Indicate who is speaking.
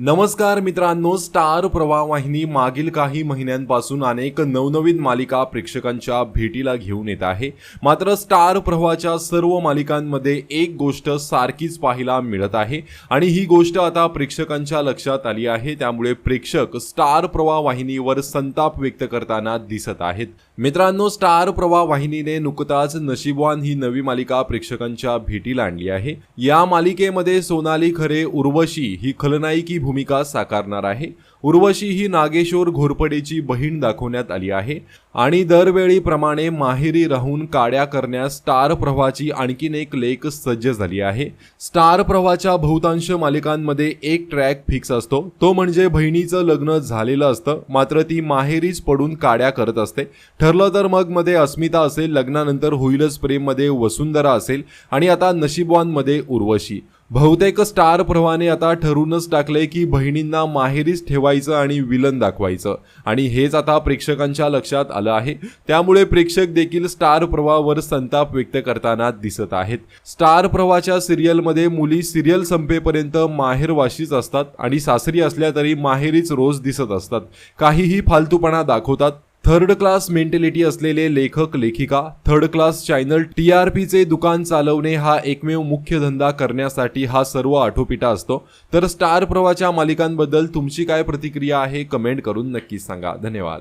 Speaker 1: नमस्कार मित्रांनो स्टार प्रवाह वाहिनी मागील काही महिन्यांपासून अनेक नवनवीन मालिका प्रेक्षकांच्या भेटीला घेऊन येत आहे. मात्र स्टार प्रवाहाच्या सर्व मालिकांमध्ये एक गोष्ट सारखीच पाहायला मिळत आहे आणि ही गोष्ट आता प्रेक्षकांच्या लक्षात आली आहे. त्यामुळे प्रेक्षक स्टार प्रवाह वाहिनीवर संताप व्यक्त करताना दिसत आहेत. मित्रांनो स्टार प्रवाह वाहिनीने नुकताच नशीबवान ही नवी मालिका प्रेक्षकांच्या भेटीला आणली आहे. या मालिकेमध्ये सोनाली खरे उर्वशी ही खलनायकी भूमिका साकारणार आहे. उर्वशी ही नागेश्वर घोरपडेची बहीण दाखवण्यात आली आहे. आणि दरवेळीप्रमाणे माहेरी राहून काड्या करण्यास स्टार प्रवाहाची आणखीन एक लेख सज्ज झाली आहे. स्टार प्रवाहाच्या बहुतांश मालिकांमध्ये एक ट्रॅक फिक्स असतो. तो म्हणजे बहिणीचं लग्न झालेलं असतं. मात्र ती माहेरीच पडून काड्या करत असते. ठरलं तर मग मध्ये अस्मिता असेल लग्नानंतर होईलच प्रेममध्ये वसुंधरा असेल आणि आता नशिबवानमध्ये उर्वशी. बहुतेक स्टार प्रवाहाने आता ठरूनच टाकले की बहिणींना माहेरीच ठेवायचं आणि विलन दाखवायचं. आणि हेच आता प्रेक्षकांच्या लक्षात आलं आहे. त्यामुळे प्रेक्षक देखील स्टार प्रवाहावर संताप व्यक्त करताना दिसत आहेत. स्टार प्रवाहाच्या सिरियलमध्ये मुली सिरियल संपेपर्यंत माहेरवाशीच असतात आणि सासरी असल्या तरी माहेरीच रोज दिसत असतात. काहीही फालतूपणा दाखवतात. थर्ड क्लास मेंटॅलिटी असलेले लेखक लेखिका third class channel T R पीचे दुकान चालवणे हा एकमेव मुख्य धंदा करण्यासाठी हा सर्व आठोपिटा असतो. तर स्टार प्रवाहाच्या मालिकांबद्दल तुमची काय प्रतिक्रिया आहे कमेंट करून नक्कीच सांगा. धन्यवाद.